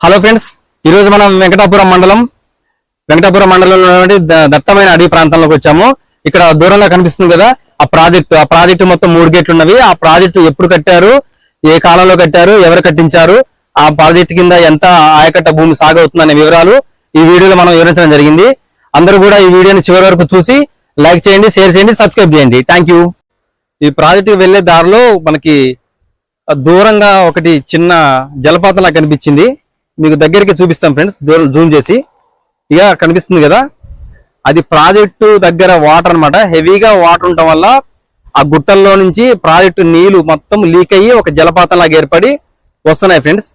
Hello friends ఈరోజు మనం వెంకటాపురం మండలం వెంకటాపురం మండలంలో దట్టమైన అడవి ప్రాంతంలోకి వచ్చాము. ఇక్కడ దూరంలో కనిపిస్తుంది కదా ఆ ప్రాజెక్టు ఆ ప్రాజెక్టు మొత్తం మూడు గేట్లు ఉన్నవి. ఆ ప్రాజెక్టు ఎప్పుడు కట్టారు ఏ కాలంలో కట్టారు ఎవరు కట్టించారు ఆ ప్రాజెక్టు కింద ఎంత ఆయకట్ట భూమి సాగవుతుందనే వివరాలు ఈ వీడియోలో మనం వివరించడం జరిగింది. అందరూ కూడా ఈ వీడియోని చివరి వరకు చూసి లైక్ చేయండి షేర్ చేయండి సబ్స్క్రైబ్ చేయండి. థ్యాంక్ యూ ఈ ప్రాజెక్టుకి వెళ్ళే దారిలో మనకి దూరంగా ఒకటి చిన్న జలపాతం లాగా కనిపించింది. మీకు దగ్గరికి చూపిస్తాం ఫ్రెండ్స్. దూరం జూమ్ చేసి. ఇక కనిపిస్తుంది కదా? అది ప్రాజెక్టు దగ్గర వాటర్ అన్నమాట. హెవీగా వాటర్ ఉండటం వల్ల ఆ గుట్టల్లో నుంచి ప్రాజెక్టు నీళ్ళు మొత్తం లీక్ అయ్యి ఒక జలపాతం లాగా ఏర్పడి వస్తున్నాయి ఫ్రెండ్స్.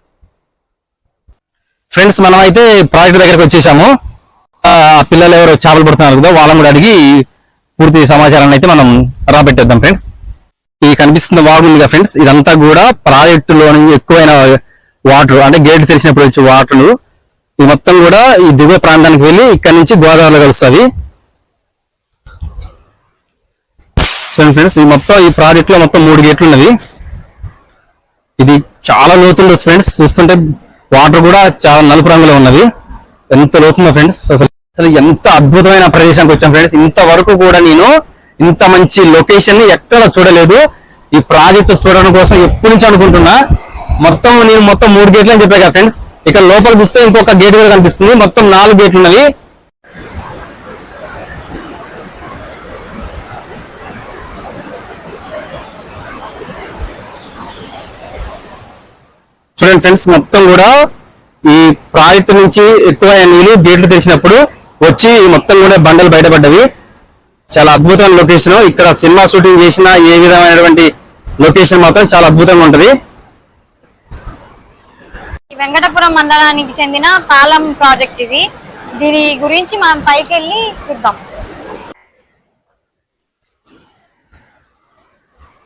ఫ్రెండ్స్ మనం అయితే ప్రాజెక్ట్ దగ్గరకు వచ్చేసాము. ఆ పిల్లలు ఎవరు చేపలు పడుతున్నారు కదా వాళ్ళని కూడా అడిగి పూర్తి సమాచారాన్ని అయితే మనం రాబెట్టేద్దాం ఫ్రెండ్స్. ఈ కనిపిస్తున్న వాగు ఉంది కదా ఫ్రెండ్స్ ఇదంతా కూడా ప్రాజెక్టులో ఎక్కువైన వాటర్ అంటే గేట్ తెరిచినప్పుడు వచ్చే వాటర్. ఈ మొత్తం కూడా ఈ దిగువ ప్రాంతానికి వెళ్ళి ఇక్కడ నుంచి గోదావరిలో కలుస్తుంది. చూడండి ఫ్రెండ్స్ ఈ మొత్తం ఈ ప్రాజెక్ట్లో మొత్తం మూడు గేట్లు ఉన్నవి ఇది చాలా లోతుండొచ్చు ఫ్రెండ్స్. చూస్తుంటే వాటర్ కూడా చాలా నలుపు రంగులో ఉన్నది ఎంత లోతుందో ఫ్రెండ్స్. అసలు అసలు ఎంత అద్భుతమైన ప్రదేశానికి వచ్చాం ఫ్రెండ్స్. ఇంతవరకు కూడా నేను ఇంత మంచి లొకేషన్ని ఎక్కడ చూడలేదు. ఈ ప్రాజెక్ట్ చూడడం కోసం ఎప్పటి నుంచి అనుకుంటున్నా. మొత్తం నేను మొత్తం మూడు గేట్లు అని చెప్పాను కదా ఫ్రెండ్స్ ఇక్కడ లోపల చూస్తే ఇంకొక గేట్ కూడా కనిపిస్తుంది. మొత్తం నాలుగు గేట్లు ఉన్నవి. చూడండి ఫ్రెండ్స్ మొత్తం కూడా ఈ ప్రాజెక్ట్ నుంచి ఎక్కువ నీళ్ళు గేట్లు తెరిచినప్పుడు వచ్చి మొత్తం కూడా బండలు బయటపడ్డవి. చాలా అద్భుతమైన లొకేషన్ ఇక్కడ సినిమా షూటింగ్ చేసిన ఏ విధమైనటువంటి లొకేషన్ మాత్రం చాలా అద్భుతంగా ఉంటది. వెంకటపురం మండలానికి చెందిన పాలం ప్రాజెక్ట్ ఇది. దీని గురించి మనం పైకి వెళ్ళి చూద్దాం.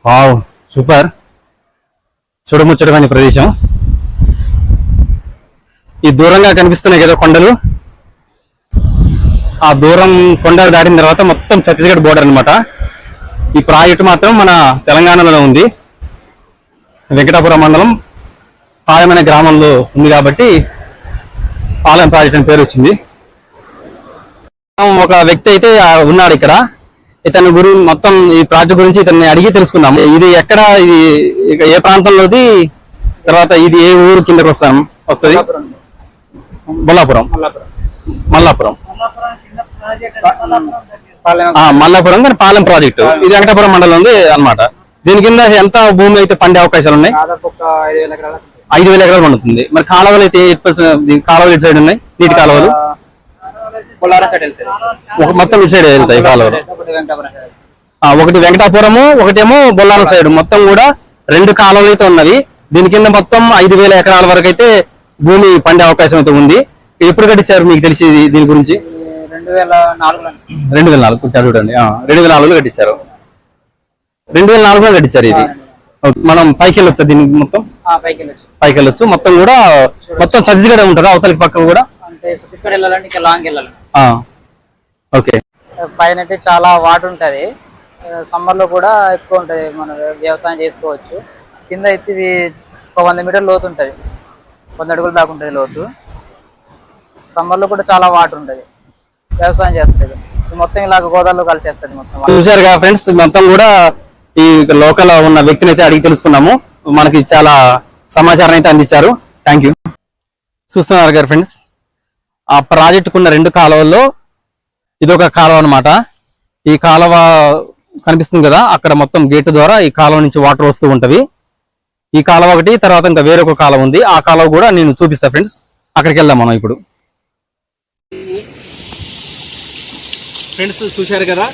Wow super. చూడముచ్చటమైన ప్రదేశం. ఈ దూరంగా కనిపిస్తున్నాయి కదా కొండలు. ఆ దూరం కొండలు దాటిన తర్వాత మొత్తం ఛత్తీస్గఢ్ బోర్డర్ అన్నమాట. ఈ ప్రాజెక్టు మాత్రం మన తెలంగాణలో ఉంది. వెంకటాపురం మండలం పాలెం అనే గ్రామంలో ఉంది కాబట్టి పాలెం ప్రాజెక్ట్ అని పేరు వచ్చింది. ఒక వ్యక్తి అయితే ఉన్నాడు ఇక్కడ. ఇతని గురించి మొత్తం ఈ ప్రాజెక్ట్ గురించి ఇతన్ని అడిగి తెలుసుకుందాం ఇది ఎక్కడ ఇది ఏ ప్రాంతంలోది? తర్వాత ఇది ఏ ఊరు కిందకి వస్తాం వస్తుంది? బొల్లాపురం మల్లాపురం. మల్లాపురం కానీ పాలెం ప్రాజెక్టు. ఇది వెంకటాపురం మండలం ఉంది అన్నమాట. దీని కింద ఎంత భూమి అయితే పండే అవకాశాలు ఉన్నాయి? ఐదు వేల ఎకరాల పండుతుంది. మరి కాలువలు అయితే కాలువలు ఇటు సైడ్ ఉన్నాయి? నీటి కాలువలు? ఒక మొత్తం ఇటు సైడ్ వెళ్తాయి కాలువలు? ఒకటి వెంకటాపురము ఒకటేమో బొల్లారం సైడ్ మొత్తం కూడా రెండు కాలువలు అయితే ఉన్నవి. దీని కింద మొత్తం ఐదు వేల ఎకరాల వరకు అయితే భూమి పండే అవకాశం అయితే ఉంది. ఎప్పుడు కట్టించారు మీకు తెలిసి దీని గురించి? రెండు వేల నాలుగు చూడండి రెండు వేల నాలుగులో కట్టించారు. రెండు వేల నాలుగులో కట్టించారు ఇది. మనం పైకి వెళ్ళొచ్చు దీనికి మొత్తం? పైకి వెళ్ళొచ్చు మొత్తం కూడా మొత్తం ఛత్తీస్గఢ్ ఉంటుందా అవతలకి పక్కన కూడా? అంటే ఛత్తీస్గఢ్ వెళ్ళాలంటే ఇంకా లాంగ్ వెళ్ళాలి. ఓకే. పైన అయితే చాలా వాటర్ ఉంటది. సమ్మర్లో కూడా ఎక్కువ ఉంటది. మనం వ్యవసాయం చేసుకోవచ్చు. కింద అయితే ఇది ఒక వంద మీటర్ లోతు ఉంటది. వంద అడుగులు దాకా ఉంటది లోతు. సమ్మర్లో కూడా చాలా వాటర్ ఉంటది. వ్యవసాయం చేస్తుంది. మొత్తం ఇలాగ గోదావరిలో కలిసేస్తుంది మొత్తం. కదా ఫ్రెండ్స్ మొత్తం కూడా ఈ లోకల్ ఉన్న వ్యక్తిని అయితే అడిగి తెలుసుకున్నాము. మనకి చాలా సమాచారం అయితే అందించారు. థ్యాంక్ యూ చూస్తున్నారు గారు ఫ్రెండ్స్ ఆ ప్రాజెక్టుకున్న రెండు కాలువల్లో ఇది ఒక కాలువ అన్నమాట. ఈ కాలువ కనిపిస్తుంది కదా అక్కడ మొత్తం గేట్ ద్వారా ఈ కాలువ నుంచి వాటర్ వస్తూ ఉంటవి ఈ కాలువ ఒకటి తర్వాత ఇంకా వేరొక కాలువ ఉంది. ఆ కాలువ కూడా నేను చూపిస్తా ఫ్రెండ్స్ అక్కడికి వెళ్దాం మనం ఇప్పుడు. ఫ్రెండ్స్ చూశారు కదా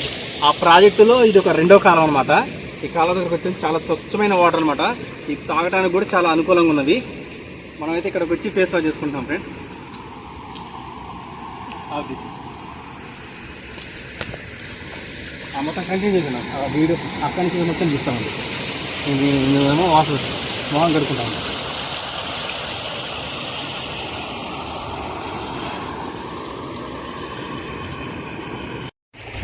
ఆ ప్రాజెక్టులో ఇది ఒక రెండో కాలం అనమాట ఈ కాలువ దగ్గరకు వచ్చింది చాలా స్వచ్ఛమైన వాటర్ అనమాట ఇది తాగడానికి కూడా చాలా అనుకూలంగా ఉన్నది. మనమైతే ఇక్కడికి వచ్చి ఫేస్ వాష్ చేసుకుంటాం ఫ్రెండ్స్ ఆ మొత్తం కంటిన్యూ చేసాను ఆ వీడియో అక్కడి నుంచి మొత్తం చూస్తామండి మేమేమో వాటర్ మొహం కడుకుంటాము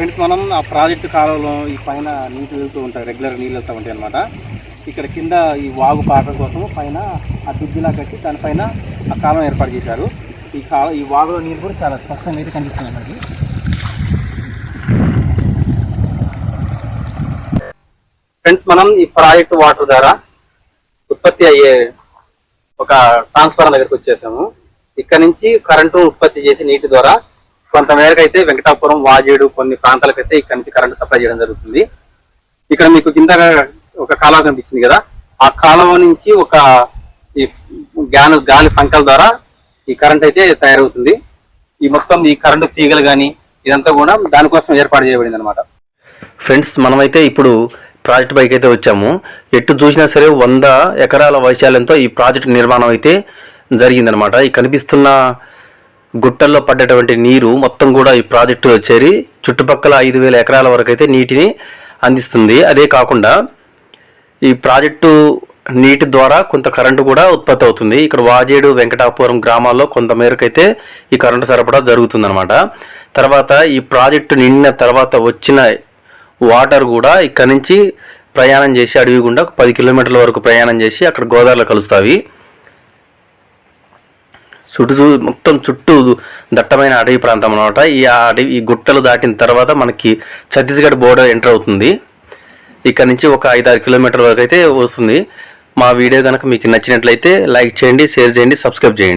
ఫ్రెండ్స్ మనం ఆ ప్రాజెక్టు కాలంలో ఈ పైన నీళ్ళు వెళ్తూ ఉంటాయి రెగ్యులర్ నీళ్ళు వెళ్తూ ఉంటాయి అనమాట ఇక్కడ కింద ఈ వాగు పాటల కోసం పైన ఆ దుద్దిలా కట్టి దానిపైన ఆ కాలం ఏర్పాటు చేశారు. ఈ కాలం ఈ వాగులో నీరు కూడా చాలా స్పష్టంగా అయితే కనిపిస్తున్నాయి మనకి ఫ్రెండ్స్ మనం ఈ ప్రాజెక్ట్ వాటర్ ద్వారా ఉత్పత్తి అయ్యే ఒక ట్రాన్స్ఫార్మర్ దగ్గరికి వచ్చేసాము. ఇక్కడ నుంచి కరెంటు ఉత్పత్తి చేసి నీటి ద్వారా కొంత మేరకు అయితే వెంకటాపురం వాజేడు కొన్ని ప్రాంతాలకైతే ఇక్కడ నుంచి కరెంటు సప్లై చేయడం జరుగుతుంది. ఇక్కడ మీకు కింద ఒక కాలువ కనిపించింది కదా ఆ కాలువ నుంచి ఒక ఈ గాను గాలి పంకల ద్వారా ఈ కరెంట్ అయితే తయారవుతుంది. ఈ మొత్తం ఈ కరెంటు తీగలు కానీ ఇదంతా కూడా దానికోసం ఏర్పాటు చేయబడింది అనమాట ఫ్రెండ్స్ మనమైతే ఇప్పుడు ప్రాజెక్ట్ పైకి అయితే వచ్చాము. ఎటు చూసినా సరే వంద ఎకరాల వైశాల్యంతో ఈ ప్రాజెక్ట్ నిర్మాణం అయితే జరిగిందనమాట ఈ కనిపిస్తున్న గుట్టల్లో పడ్డటువంటి నీరు మొత్తం కూడా ఈ ప్రాజెక్టులో చేరి చుట్టుపక్కల ఐదు వేల ఎకరాల వరకు అయితే నీటిని అందిస్తుంది. అదే కాకుండా ఈ ప్రాజెక్టు నీటి ద్వారా కొంత కరెంటు కూడా ఉత్పత్తి అవుతుంది. ఇక్కడ వాజేడు వెంకటాపురం గ్రామాల్లో కొంత ఈ కరెంటు సరఫరా జరుగుతుందన్నమాట. తర్వాత ఈ ప్రాజెక్టు నిండిన తర్వాత వచ్చిన వాటర్ కూడా ఇక్కడ నుంచి ప్రయాణం చేసి అడవి గుండా పది కిలోమీటర్ల వరకు ప్రయాణం చేసి అక్కడ గోదావరిలో కలుస్తాయి. చుట్టూ మొత్తం చుట్టూ దట్టమైన అడవి ప్రాంతం అనమాట ఈ అడవి ఈ గుట్టలు దాటిన తర్వాత మనకి ఛత్తీస్గఢ్ బోర్డర్ ఎంటర్ అవుతుంది. ఇక్కడ నుంచి ఒక ఐదు ఆరు కిలోమీటర్ల వరకు అయితే వస్తుంది. మా వీడియో కనుక మీకు నచ్చినట్లయితే లైక్ చేయండి షేర్ చేయండి సబ్స్క్రైబ్ చేయండి.